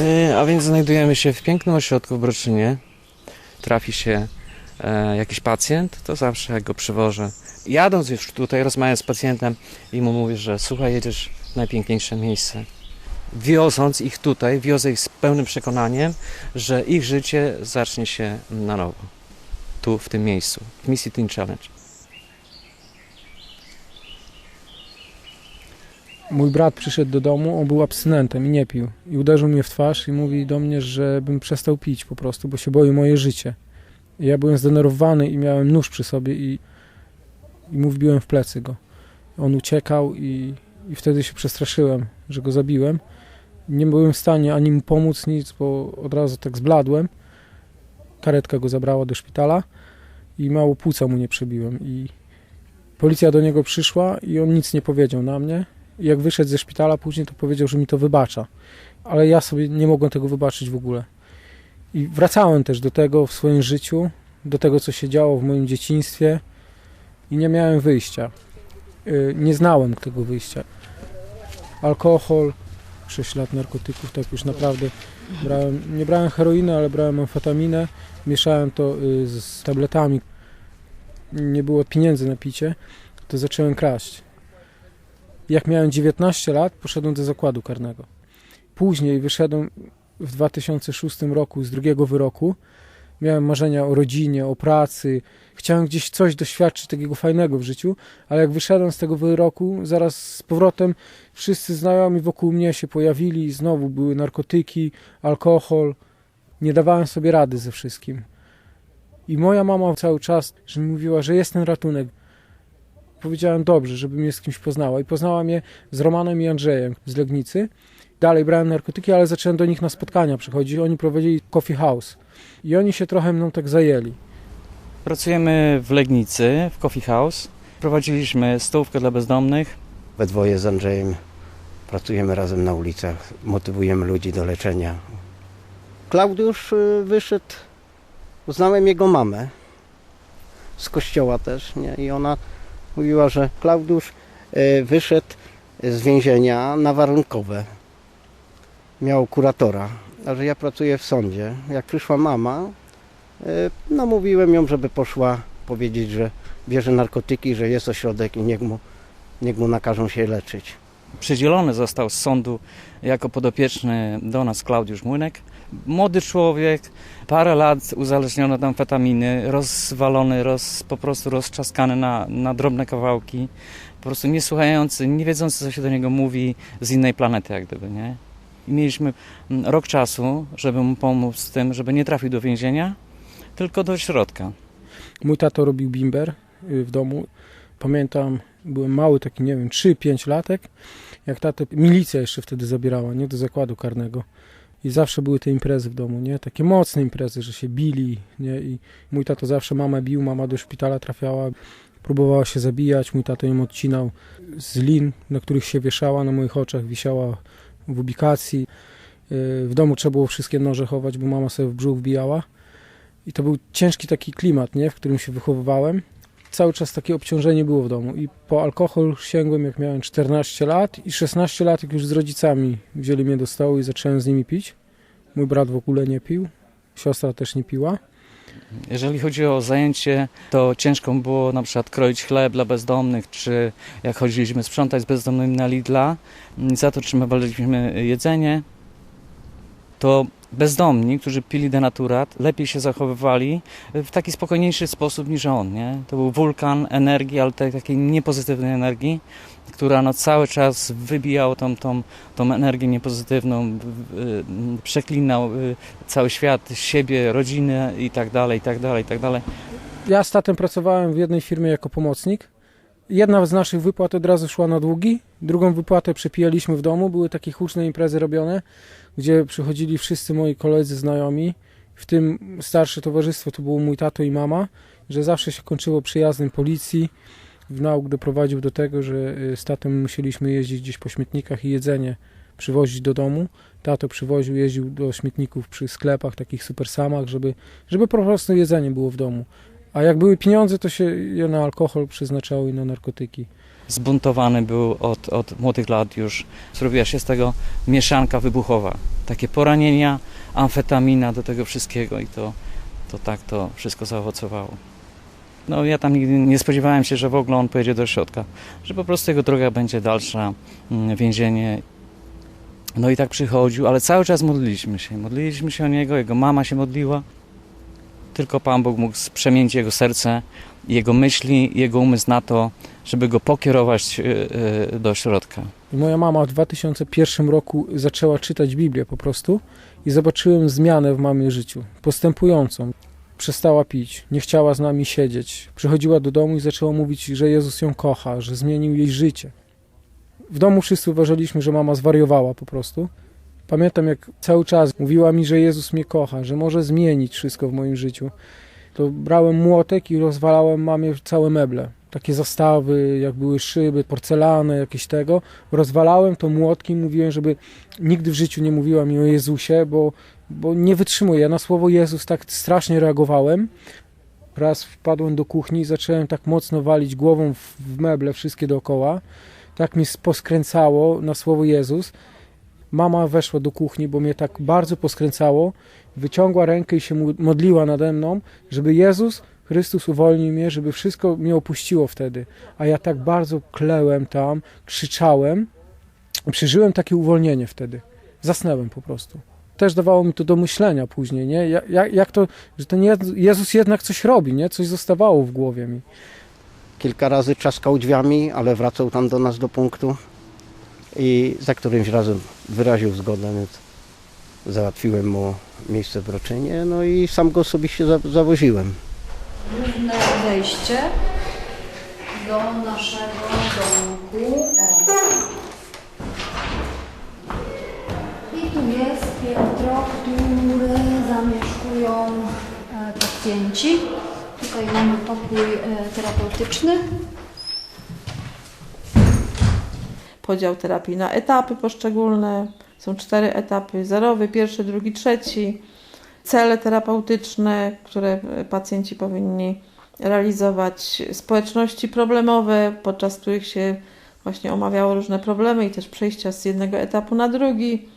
E, A więc znajdujemy się w pięknym ośrodku w Broczynie. Trafi się e, jakiś pacjent, to zawsze go przywożę. Jadąc już tutaj, rozmawiam z pacjentem i mu mówię, że słuchaj, jedziesz w najpiękniejsze miejsce. Wioząc ich tutaj, wiozę ich z pełnym przekonaniem, że ich życie zacznie się na nowo. Tu, w tym miejscu. W misji Teen Challenge. Mój brat przyszedł do domu, on był abstynentem i nie pił. I uderzył mnie w twarz i mówi do mnie, żebym przestał pić po prostu, bo się boi moje życie. I ja byłem zdenerwowany i miałem nóż przy sobie i, i wbiłem w plecy go. On uciekał i, i wtedy się przestraszyłem, że go zabiłem. Nie byłem w stanie ani mu pomóc, nic, bo od razu tak zbladłem. Karetka go zabrała do szpitala i mało płuca mu nie przebiłem. I policja do niego przyszła i on nic nie powiedział na mnie. Jak wyszedł ze szpitala później, to powiedział, że mi to wybacza. Ale ja sobie nie mogłem tego wybaczyć w ogóle. I wracałem też do tego w swoim życiu, do tego, co się działo w moim dzieciństwie i nie miałem wyjścia. Yy, Nie znałem tego wyjścia. Alkohol, 6 lat narkotyków, tak już naprawdę brałem, nie brałem heroiny, ale brałem amfetaminę, mieszałem to y, z tabletami. Nie było pieniędzy na picie, to zacząłem kraść. Jak miałem 19 lat, poszedłem do zakładu karnego. Później wyszedłem w 2006 roku z drugiego wyroku. Miałem marzenia o rodzinie, o pracy. Chciałem gdzieś coś doświadczyć takiego fajnego w życiu, ale jak wyszedłem z tego wyroku, zaraz z powrotem wszyscy znajomi wokół mnie się pojawili. Znowu były narkotyki, alkohol. Nie dawałem sobie rady ze wszystkim. I moja mama cały czas że mi mówiła, że jest ten ratunek. Powiedziałem dobrze, żeby mnie z kimś poznała. I poznała mnie z Romanem i Andrzejem z Legnicy. Dalej brałem narkotyki, ale zacząłem do nich na spotkania przychodzić. Oni prowadzili coffee house. I oni się trochę mną tak zajęli. Pracujemy w Legnicy, w Coffee House. Prowadziliśmy stołówkę dla bezdomnych. We dwoje z Andrzejem pracujemy razem na ulicach, motywujemy ludzi do leczenia. Klaudiusz y, wyszedł, znałem jego mamę z kościoła też, nie? i ona mówiła, że Klaudiusz y, wyszedł z więzienia na warunkowe. Miał kuratora, a że ja pracuję w sądzie. Jak przyszła mama, y, namówiłem ją, żeby poszła powiedzieć, że bierze narkotyki, że jest ośrodek i niech mu, niech mu nakażą się leczyć. Przydzielony został z sądu jako podopieczny do nas Klaudiusz Młynek. Młody człowiek, parę lat uzależniony od amfetaminy, rozwalony, roz, po prostu rozczaskany na, na drobne kawałki, po prostu niesłuchający, nie wiedzący co się do niego mówi z innej planety jak gdyby, nie? I mieliśmy mm, rok czasu, żeby mu pomóc z tym, żeby nie trafił do więzienia, tylko do środka. Mój tato robił bimber y, w domu. Pamiętam, byłem mały, taki nie wiem, 3-5 latek, jak tatę milicja jeszcze wtedy zabierała, nie, do zakładu karnego. I zawsze były te imprezy w domu, nie, takie mocne imprezy, że się bili, nie, i mój tato zawsze mamę bił, mama do szpitala trafiała, próbowała się zabijać, mój tato ją odcinał z lin, na których się wieszała, na moich oczach wisiała w ubikacji. Y, W domu trzeba było wszystkie noże chować, bo mama sobie w brzuch wbijała. I to był ciężki taki klimat, nie, w którym się wychowywałem. Cały czas takie obciążenie było w domu. I po alkohol sięgłem, jak miałem 14 lat i 16 lat, jak już z rodzicami wzięli mnie do stołu i zacząłem z nimi pić. Mój brat w ogóle nie pił, siostra też nie piła. Jeżeli chodzi o zajęcie, to ciężko było na przykład kroić chleb dla bezdomnych, czy jak chodziliśmy sprzątać z bezdomnymi na Lidla, za to otrzymywaliśmy jedzenie, to bezdomni, którzy pili denaturat, lepiej się zachowywali w taki spokojniejszy sposób niż on. Nie? To był wulkan energii, ale tej takiej niepozytywnej energii, która no cały czas wybijał tą, tą, tą energię niepozytywną, przeklinał y, cały świat, siebie, rodzinę i tak dalej, i tak dalej, i tak dalej. Ja z tatem pracowałem w jednej firmie jako pomocnik. Jedna z naszych wypłat od razu szła na długi, drugą wypłatę przepijaliśmy w domu. Były takie huczne imprezy robione, gdzie przychodzili wszyscy moi koledzy, znajomi, w tym starsze towarzystwo to było mój tato i mama, że zawsze się kończyło przyjazdem policji. W nauk doprowadził do tego, że y, z tatem musieliśmy jeździć gdzieś po śmietnikach i jedzenie przywozić do domu. Tato przywoził, jeździł do śmietników przy sklepach, takich supersamach, żeby, żeby po prostu jedzenie było w domu. A jak były pieniądze, to się je na alkohol przeznaczało i na narkotyki. zbuntowany był od, od młodych lat już. Zrobiła się z tego mieszanka wybuchowa. Takie poranienia, amfetamina do tego wszystkiego i to, to tak to wszystko zaowocowało. No ja tam nigdy nie spodziewałem się, że w ogóle on pojedzie do środka, że po prostu jego droga będzie dalsza, mm, więzienie. No i tak przychodził, ale cały czas modliliśmy się. Modliliśmy się o niego, jego mama się modliła. Tylko Pan Bóg mógł przemienić jego serce, jego myśli, jego umysł na to, żeby go pokierować e, e, do środka. Moja mama w 2001 roku zaczęła czytać Biblię po prostu i zobaczyłem zmianę w mamie życiu, postępującą. Przestała pić, nie chciała z nami siedzieć. Przychodziła do domu i zaczęła mówić, że Jezus ją kocha, że zmienił jej życie. W domu wszyscy uważaliśmy, że mama zwariowała po prostu. Pamiętam, jak cały czas mówiła mi, że Jezus mnie kocha, że może zmienić wszystko w moim życiu. To brałem młotek i rozwalałem mamie całe meble. Takie zastawy, jak były szyby, porcelany, jakieś tego. Rozwalałem to młotkiem, mówiłem, żeby nigdy w życiu nie mówiła mi o Jezusie, bo, bo nie wytrzymuję. Na słowo Jezus tak strasznie reagowałem. Raz wpadłem do kuchni i zacząłem tak mocno walić głową w meble wszystkie dookoła. Tak mi poskręcało na słowo Jezus. Mama weszła do kuchni, bo mnie tak bardzo poskręcało. Wyciągła rękę i się modliła nade mną, żeby Jezus Chrystus uwolnił mnie, żeby wszystko mnie opuściło wtedy. A ja tak bardzo klełem tam, krzyczałem. Przeżyłem takie uwolnienie wtedy. Zasnęłem po prostu. Też dawało mi to do myślenia później, nie? Ja- Jak, jak to, że ten Jezu- Jezus jednak coś robi, nie? Coś zostawało w głowie mi. Kilka razy trzaskał drzwiami, ale wracał tam do nas do punktu i za którymś razem wyraził zgodę, więc załatwiłem mu miejsce w Roczynie, no i sam go osobiście za- zawoziłem. główne wejście do naszego domku. O. I tu jest piętro, które zamieszkują e, pacjenci. Tutaj mamy pokój e, terapeutyczny. Podział terapii na etapy poszczególne. Są cztery etapy: zerowy, pierwszy, drugi, trzeci. Cele terapeutyczne, które pacjenci powinni realizować. Społeczności problemowe, podczas których się właśnie omawiało różne problemy i też przejścia z jednego etapu na drugi.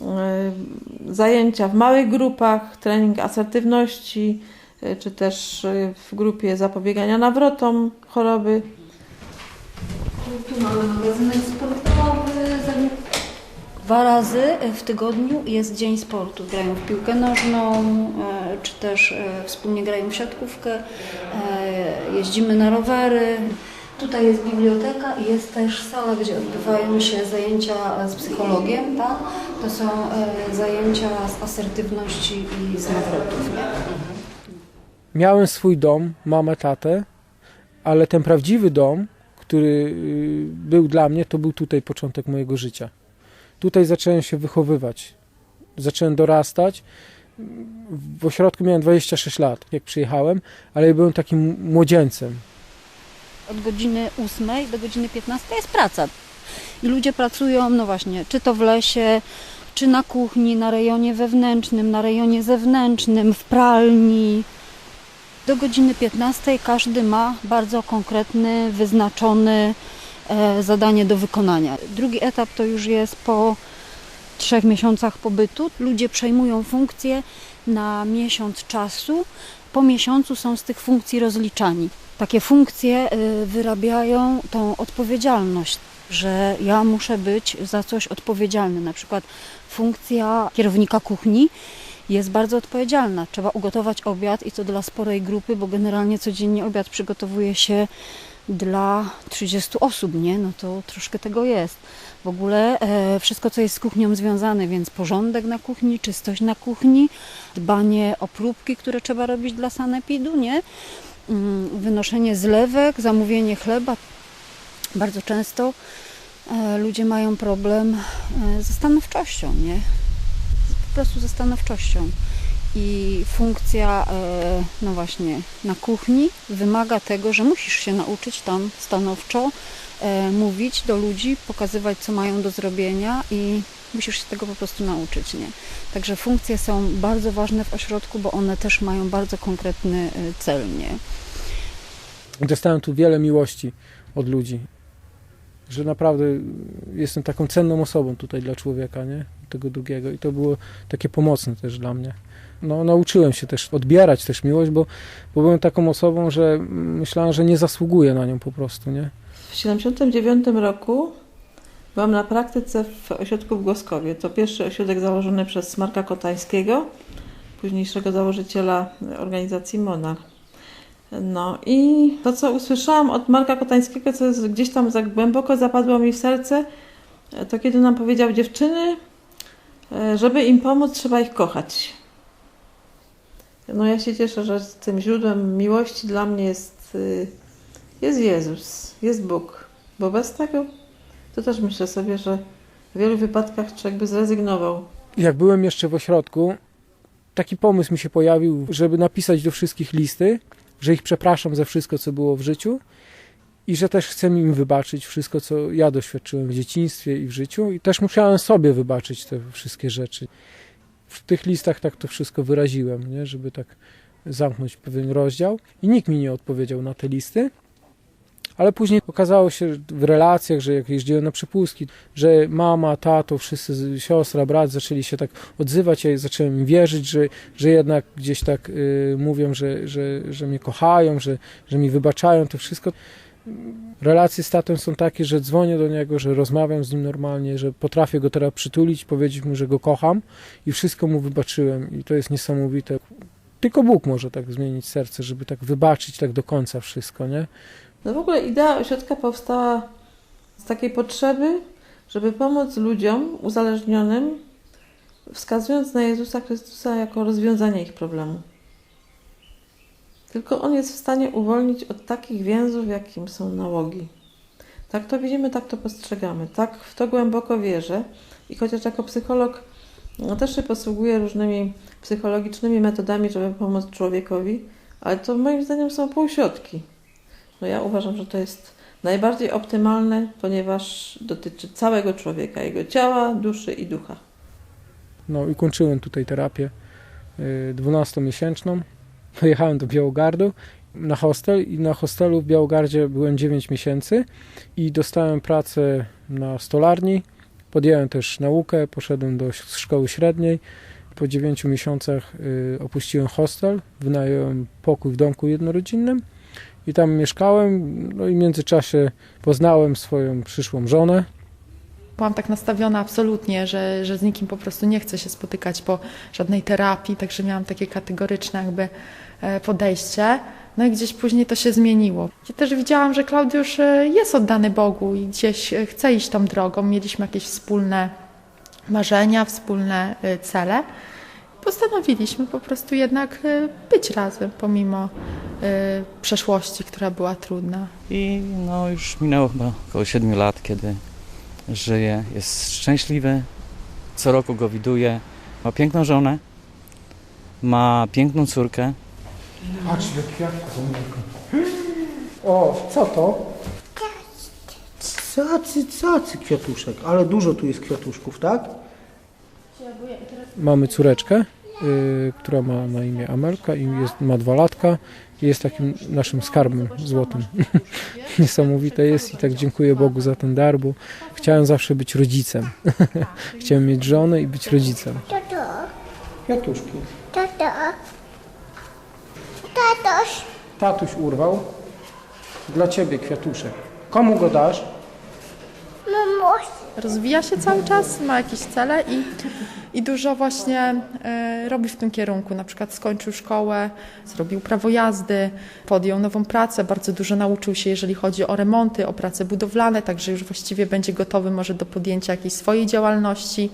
Yy, Zajęcia w małych grupach, trening asertywności, yy, czy też w grupie zapobiegania nawrotom choroby. Tu mamy magazynek sportowy. Dwa razy w tygodniu jest dzień sportu. Grają w piłkę nożną, e, czy też e, wspólnie grają w siatkówkę, e, jeździmy na rowery. Tutaj jest biblioteka i jest też sala, gdzie odbywają się zajęcia z psychologiem. Tak? To są e, zajęcia z asertywności i z nawrotów. Miałem swój dom, mamę, tatę, ale ten prawdziwy dom, który y, był dla mnie, to był tutaj początek mojego życia. Tutaj zacząłem się wychowywać, zacząłem dorastać. W ośrodku miałem 26 lat, jak przyjechałem, ale byłem takim młodzieńcem. Od godziny 8 do godziny 15 jest praca. I ludzie pracują, no właśnie, czy to w lesie, czy na kuchni, na rejonie wewnętrznym, na rejonie zewnętrznym, w pralni. Do godziny 15 każdy ma bardzo konkretny, wyznaczony e, zadanie do wykonania. Drugi etap to już jest po trzech miesiącach pobytu. Ludzie przejmują funkcje na miesiąc czasu. Po miesiącu są z tych funkcji rozliczani. Takie funkcje y, wyrabiają tą odpowiedzialność, że ja muszę być za coś odpowiedzialny. Na przykład funkcja kierownika kuchni jest bardzo odpowiedzialna. Trzeba ugotować obiad i to dla sporej grupy, bo generalnie codziennie obiad przygotowuje się dla 30 osób, nie? No to troszkę tego jest. W ogóle e, wszystko, co jest z kuchnią związane, więc porządek na kuchni, czystość na kuchni, dbanie o próbki, które trzeba robić dla sanepidu, nie? Mm, Wynoszenie zlewek, zamówienie chleba. Bardzo często e, ludzie mają problem e, ze stanowczością, nie? Prostu ze stanowczością. I funkcja, e, no właśnie, na kuchni wymaga tego, że musisz się nauczyć tam stanowczo e, mówić do ludzi, pokazywać, co mają do zrobienia i musisz się tego po prostu nauczyć, nie? Także funkcje są bardzo ważne w ośrodku, bo one też mają bardzo konkretny e, cel, nie? Dostałem tu wiele miłości od ludzi. że naprawdę jestem taką cenną osobą tutaj dla człowieka, nie? Tego drugiego i to było takie pomocne też dla mnie. No, nauczyłem się też odbierać też miłość, bo, bo byłem taką osobą, że myślałem, że nie zasługuję na nią po prostu, nie? W 1979 roku byłam na praktyce w ośrodku w Głoskowie. To pierwszy ośrodek założony przez Marka Kotańskiego, późniejszego założyciela organizacji Monarch. No i to, co usłyszałam od Marka Kotańskiego, co jest gdzieś tam za głęboko zapadło mi w serce, to kiedy nam powiedział dziewczyny, żeby im pomóc, trzeba ich kochać. No ja się cieszę, że tym źródłem miłości dla mnie jest, y, jest Jezus, jest Bóg. Bo bez tego to też myślę sobie, że w wielu wypadkach człowiek by zrezygnował. Jak byłem jeszcze w ośrodku, taki pomysł mi się pojawił, żeby napisać do wszystkich listy, że ich przepraszam za wszystko, co było w życiu i że też chcę im wybaczyć wszystko, co ja doświadczyłem w dzieciństwie i w życiu i też musiałem sobie wybaczyć te wszystkie rzeczy. W tych listach tak to wszystko wyraziłem, nie? żeby tak zamknąć pewien rozdział i nikt mi nie odpowiedział na te listy. Ale później okazało się w relacjach, że jak jeździłem na przepustki, że mama, tato, wszyscy, siostra, brat zaczęli się tak odzywać, ja zacząłem im wierzyć, że, że jednak gdzieś tak y, mówią, że, że, że mnie kochają, że, że mi wybaczają to wszystko. Relacje z tatą są takie, że dzwonię do niego, że rozmawiam z nim normalnie, że potrafię go teraz przytulić, powiedzieć mu, że go kocham i wszystko mu wybaczyłem i to jest niesamowite. Tylko Bóg może tak zmienić serce, żeby tak wybaczyć tak do końca wszystko, nie? No w ogóle idea ośrodka powstała z takiej potrzeby, żeby pomóc ludziom uzależnionym, wskazując na Jezusa Chrystusa jako rozwiązanie ich problemu. Tylko On jest w stanie uwolnić od takich więzów, jakim są nałogi. Tak to widzimy, tak to postrzegamy. Tak w to głęboko wierzę. I chociaż jako psycholog no, też się posługuję różnymi psychologicznymi metodami, żeby pomóc człowiekowi, ale to moim zdaniem są półśrodki. No ja uważam, że to jest najbardziej optymalne, ponieważ dotyczy całego człowieka, jego ciała, duszy i ducha. No i kończyłem tutaj terapię y, 12-miesięczną. Pojechałem do Białogardu na hostel i na hostelu w Białogardzie byłem 9 miesięcy i dostałem pracę na stolarni. Podjąłem też naukę, poszedłem do szkoły średniej. Po 9 miesiącach y, opuściłem hostel, wynająłem pokój w domku jednorodzinnym i tam mieszkałem. No i w międzyczasie poznałem swoją przyszłą żonę. Byłam tak nastawiona absolutnie, że, że z nikim po prostu nie chcę się spotykać po żadnej terapii, także miałam takie kategoryczne jakby e, podejście. No i gdzieś później to się zmieniło. Ja też widziałam, że Klaudiusz e, jest oddany Bogu i gdzieś e, chce iść tą drogą. Mieliśmy jakieś wspólne marzenia, wspólne cele. Postanowiliśmy po prostu jednak być razem, pomimo przeszłości, która była trudna. I no już minęło chyba około 7 lat, kiedy żyje, jest szczęśliwy, co roku go widuję, ma piękną żonę, ma piękną córkę, Patrz, ile kwiatków. O, co to? Cacy, cacy kwiatuszek, ale dużo tu jest kwiatuszków, tak? Mamy córeczkę, y, która ma na imię Amelka i jest, ma dwa latka jest takim naszym skarbem złotym. Niesamowite jest i tak dziękuję Bogu za ten dar, bo chciałem zawsze być rodzicem. chciałem mieć żonę i być rodzicem. Tato, Kwiatuszki. tato, tatoś, Tatuś urwał. Dla ciebie kwiatuszek. Komu go dasz? mamuś, rozwija się cały czas, ma jakieś cele i, i dużo właśnie e, robi w tym kierunku. Na przykład skończył szkołę, zrobił prawo jazdy, podjął nową pracę, bardzo dużo nauczył się, jeżeli chodzi o remonty, o prace budowlane, także już właściwie będzie gotowy może do podjęcia jakiejś swojej działalności.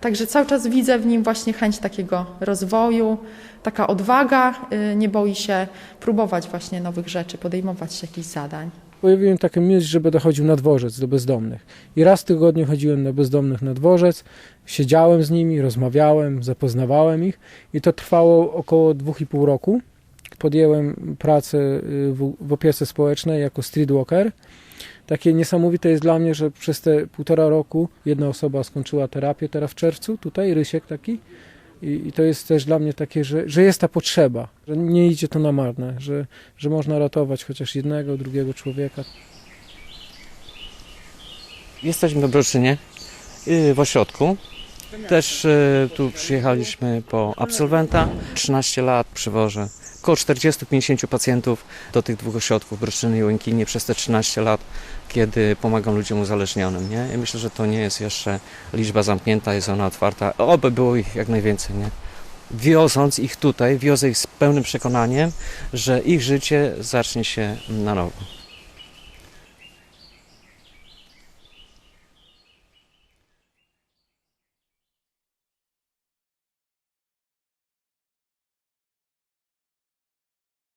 Także cały czas widzę w nim właśnie chęć takiego rozwoju, taka odwaga, y, nie boi się próbować właśnie nowych rzeczy, podejmować jakichś zadań. Pojawiłem taką myśl, że będę chodził na dworzec do bezdomnych. I raz w tygodniu chodziłem na bezdomnych na dworzec, siedziałem z nimi, rozmawiałem, zapoznawałem ich i to trwało około dwóch i pół roku. Podjęłem pracę y, w, w opiece społecznej jako streetwalker. Takie niesamowite jest dla mnie, że przez te półtora roku jedna osoba skończyła terapię teraz w czerwcu, tutaj Rysiek taki. I, I to jest też dla mnie takie, że, że jest ta potrzeba, że nie idzie to na marne, że, że można ratować chociaż jednego, drugiego człowieka. Jesteśmy w Broszynie, y, w ośrodku. Też y, tu przyjechaliśmy po absolwenta. 13 lat przywożę. Około 40-50 pacjentów do tych dwóch ośrodków Broszynie i Łękinie przez te 13 lat, kiedy pomagam ludziom uzależnionym. Nie? Myślę, że to nie jest jeszcze liczba zamknięta, jest ona otwarta. Oby było ich jak najwięcej. Nie? Wioząc ich tutaj, wiozę ich z pełnym przekonaniem, że ich życie zacznie się na nowo.